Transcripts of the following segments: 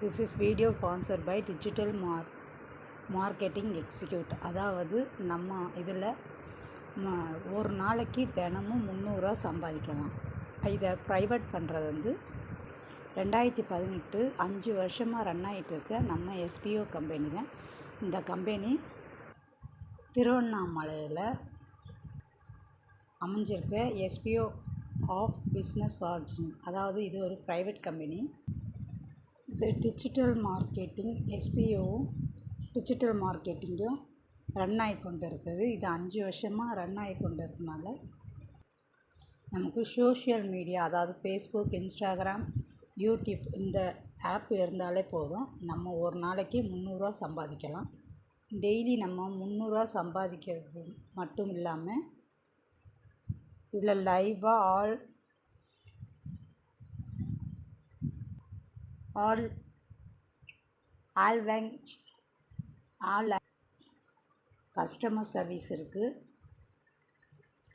This is video sponsor by digital மார் marketing execute அதாவது நம்ம இதில் ஒரு நாளைக்கு தினமும் முந்நூறுரூவா சம்பாதிக்கலாம். இதை ப்ரைவேட் பண்ணுறது வந்து ரெண்டாயிரத்தி பதினெட்டு அஞ்சு வருஷமாக ரன் ஆகிட்டு இருக்க நம்ம எஸ்பிஓ கம்பெனி தான். இந்த கம்பெனி திருவண்ணாமலையில் அமைஞ்சிருக்க எஸ்பிஓ ஆஃப் பிஸ்னஸ் ஆர்ஜின் அதாவது இது ஒரு ப்ரைவேட் கம்பெனி இது டிஜிட்டல் மார்க்கெட்டிங் எஸ்பிஓவும் டிஜிட்டல் மார்க்கெட்டிங்கும் ரன் ஆகி கொண்டு இருக்குது இது அஞ்சு வருஷமாக ரன் ஆகி கொண்டு இருக்கனால நமக்கு சோஷியல் மீடியா அதாவது ஃபேஸ்புக் இன்ஸ்டாகிராம் யூடியூப் இந்த ஆப் இருந்தாலே போதும். நம்ம ஒரு நாளைக்கு முந்நூறுரூவா சம்பாதிக்கலாம். டெய்லி நம்ம முந்நூறுரூவா சம்பாதிக்கிறது மட்டும் இல்லாமல் இதில் லைவாக all all all all customer service இருக்குது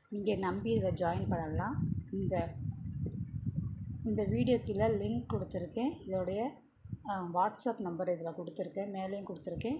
நீங்கள் நம்பி இதில் ஜாயின் பண்ணலாம். இந்த இந்த வீடியோ கீழே லிங்க் கொடுத்துருக்கேன். இதோடைய வாட்ஸ்அப் நம்பர் இதில் கொடுத்துருக்கேன். மேலேயும் கொடுத்துருக்கேன்.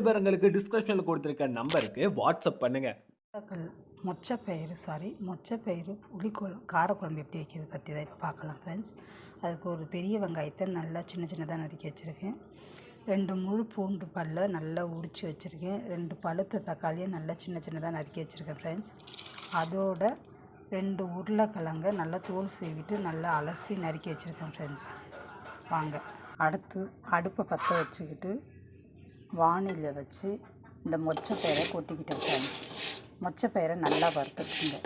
விவரங்களுக்கு டிஸ்கிரிப்ஷனில் கொடுத்துருக்க நம்பருக்கு வாட்ஸ்அப் பண்ணுங்கள் மொச்சப்பயிறு சாரி மொச்சப்பயிறு புளிக்குழம்பு காரக்குழம்பு எப்படி வைக்கிறது பற்றி தான் இப்போ பார்க்கலாம் ஃப்ரெண்ட்ஸ் அதுக்கு ஒரு பெரிய வெங்காயத்தை நல்லா சின்ன சின்னதாக நறுக்கி வச்சுருக்கேன். ரெண்டு முழு பூண்டு பல்லை நல்லா உரித்து வச்சுருக்கேன். ரெண்டு பழுத்த தக்காளியை நல்லா சின்ன சின்னதாக நறுக்கி வச்சுருக்கேன் ஃப்ரெண்ட்ஸ் அதோட ரெண்டு உருளைக்கிழங்க நல்லா தோல் சீவிட்டு நல்லா அலசி நறுக்கி வச்சுருக்கேன் ஃப்ரெண்ட்ஸ் வாங்க. அடுத்து அடுப்பை பற்ற வச்சுக்கிட்டு வானிலை வச்சு இந்த மொச்சப்பயிரை கொட்டிக்கிட்டு ஃப்ரெண்ட்ஸ் மொச்சப்பயிரை நல்லா வறுத்துக்குங்க.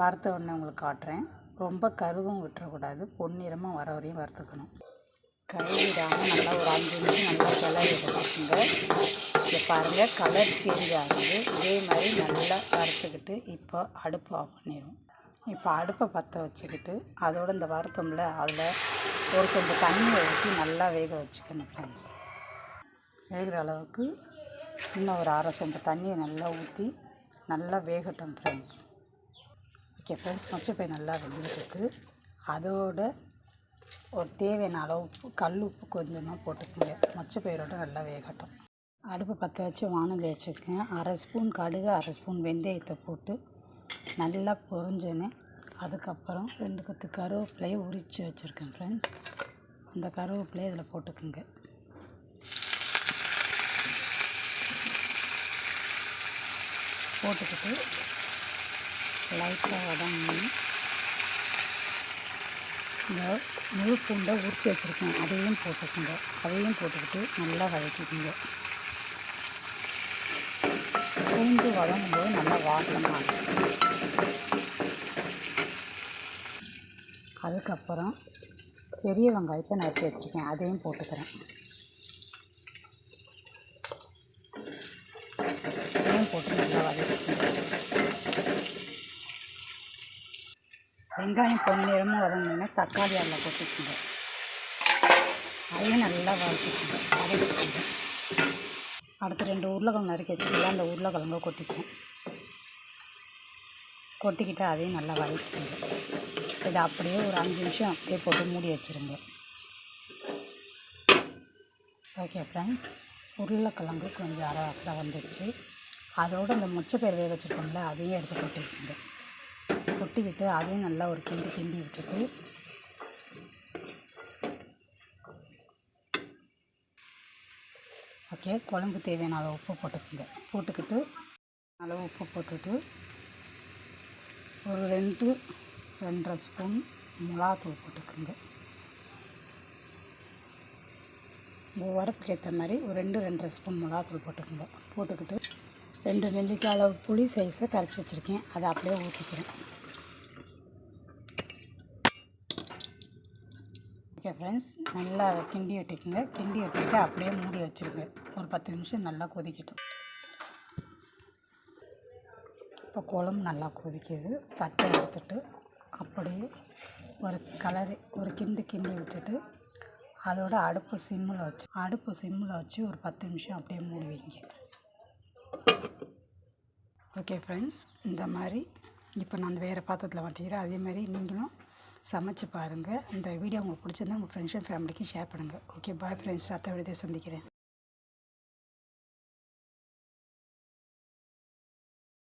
வறுத்த உடனே உங்களுக்கு காட்டுறேன். ரொம்ப கருகும் விட்டுறக்கூடாது. பொன்னிறமாக வர வரையும் வறுத்துக்கணும். கைவிடாமல் நல்லா ஒரு அஞ்சு நிமிஷம் நல்லா கிளறி எடுத்துக்கோங்க இதை பாருங்கள் கலர் சேஞ்ச் ஆகுது. இதே மாதிரி நல்லா வறுத்துக்கிட்டு இப்போ அடுப்பு ஆஃப் பண்ணிடுவோம் இப்போ அடுப்பை பற்ற வச்சுக்கிட்டு அதோட இந்த வறுத்தோம்ல அதில் ஒரு கொஞ்சம் தண்ணியை ஊற்றி நல்லா வேக வச்சுக்கணும் ஃப்ரெண்ட்ஸ் வேகிற அளவுக்கு இன்னும் ஒரு அரை சொம்பு தண்ணியை நல்லா ஊற்றி நல்லா வேகட்டும் ஃப்ரெண்ட்ஸ் ஓகே ஃப்ரெண்ட்ஸ் மொச்சப்பை நல்லா வெந்துருக்கு அதோட ஒரு தேவையான அளவு உப்பு கல் உப்பு கொஞ்சமாக போட்டுக்கோங்க. மொச்சப்பயிரோட நல்லா வேகட்டும். அடுப்பு பற்ற வச்சு வானொலி வச்சுருக்கேன். அரை ஸ்பூன் கடுகு அரை ஸ்பூன் வெந்தயத்தை போட்டு நல்லா பொரிஞ்சோன்னே அதுக்கப்புறம் ரெண்டு கொத்து கருவேப்பிலையை உரித்து வச்சுருக்கேன் ஃப்ரெண்ட்ஸ் அந்த கருவேப்பிலையை இதில் போட்டுக்கோங்க. போட்டுக்கிட்டு லைட்டாக வதங்கி இந்த முழு பூண்டை உரித்து வச்சுருக்கேன். அதையும் போட்டுக்கோங்க. அதையும் போட்டுக்கிட்டு நல்லா வதக்கிக்கோங்க. பூண்டு வதங்கும்போது நல்லா வாசமாக இருக்கும். அதுக்கப்புறம் பெரிய வெங்காயத்தை நறுக்கி வச்சுருக்கேன். அதையும் போட்டுக்கிறேன். அதையும் போட்டு நல்லா வதக்கிக்கோங்க. வெங்காயம் பொன்னிறமும் வதங்கினா தக்காளி அதில் போட்டுக்கோங்க. அதையும் நல்லா வதக்கிக்கோங்க. வதக்கிக்கோங்க. அடுத்து ரெண்டு உருளைக்கிழங்கு நறுக்கி வச்சுக்கலாம் அந்த உருளைக்கிழங்க கொட்டிக்குவோம் கொட்டிக்கிட்டு அதையும் நல்லா வதக்கிக்கோங்க. இதை அப்படியே ஒரு அஞ்சு நிமிஷம் அப்படியே போட்டு மூடி வச்சுருங்க. ஓகே ஃப்ரெண்ட்ஸ் உருளைக்கிழங்கு கொஞ்சம் அரை வாக்கில் வந்துடுச்சு அதோடு இந்த முச்சப்பயிர் வேக வச்சுருக்கோம்ல அதையும் எடுத்து கொட்டிக்கோங்க கொட்டிக்கிட்டு அதையும் நல்லா ஒரு கிண்டி கிண்டி விட்டுட்டு ஓகே குழம்பு தேவையான அளவு உப்பு போட்டுக்கோங்க. போட்டுக்கிட்டு அளவு உப்பு போட்டுட்டு ஒரு ரெண்டு ரெண்டரை ஸ்பூன் மிளகாத்தூள் போட்டுக்கோங்க. உங்கள் உரப்புக்கு ஏற்ற மாதிரி ஒரு ரெண்டு ரெண்டரை ஸ்பூன் மிளகாத்தூள் போட்டுக்கோங்க. போட்டுக்கிட்டு ரெண்டு நெல்லிக்காய் அளவு புளி சைஸை கரைச்சி வச்சுருக்கேன். அதை அப்படியே ஊற்றிக்கிறேன் ஓகே ஃப்ரெண்ட்ஸ் நல்லா கிண்டி விட்டுக்குங்க. கிண்டி விட்டுட்டு அப்படியே மூடி வச்சுருங்க. ஒரு பத்து நிமிஷம் நல்லா கொதிக்கட்டும். இப்போ குழம்பு நல்லா கொதிக்குது. தட்டை எடுத்துட்டு அப்படியே ஒரு கலரு ஒரு கிண்டு கிண்டி விட்டுட்டு அதோட அடுப்பு சிம்மில் வச்சு அடுப்பு சிம்மில் வச்சு ஒரு பத்து நிமிஷம் அப்படியே மூடி வைங்க. ஓகே ஃப்ரெண்ட்ஸ் இந்த மாதிரி இப்போ நான் வேறு பாத்திரத்தில் மாட்டிக்கிறேன் அதே மாதிரி நீங்களும் சமைச்சு பாருங்கள் இந்த வீடியோ உங்களுக்கு பிடிச்சிருந்தா உங்கள் ஃப்ரெண்ட்ஸ் அண்ட் ஃபேமிலிக்கும் ஷேர் பண்ணுங்கள் ஓகே பாய் ஃப்ரெண்ட்ஸ் அடுத்த வீடியோ சந்திக்கிறேன்.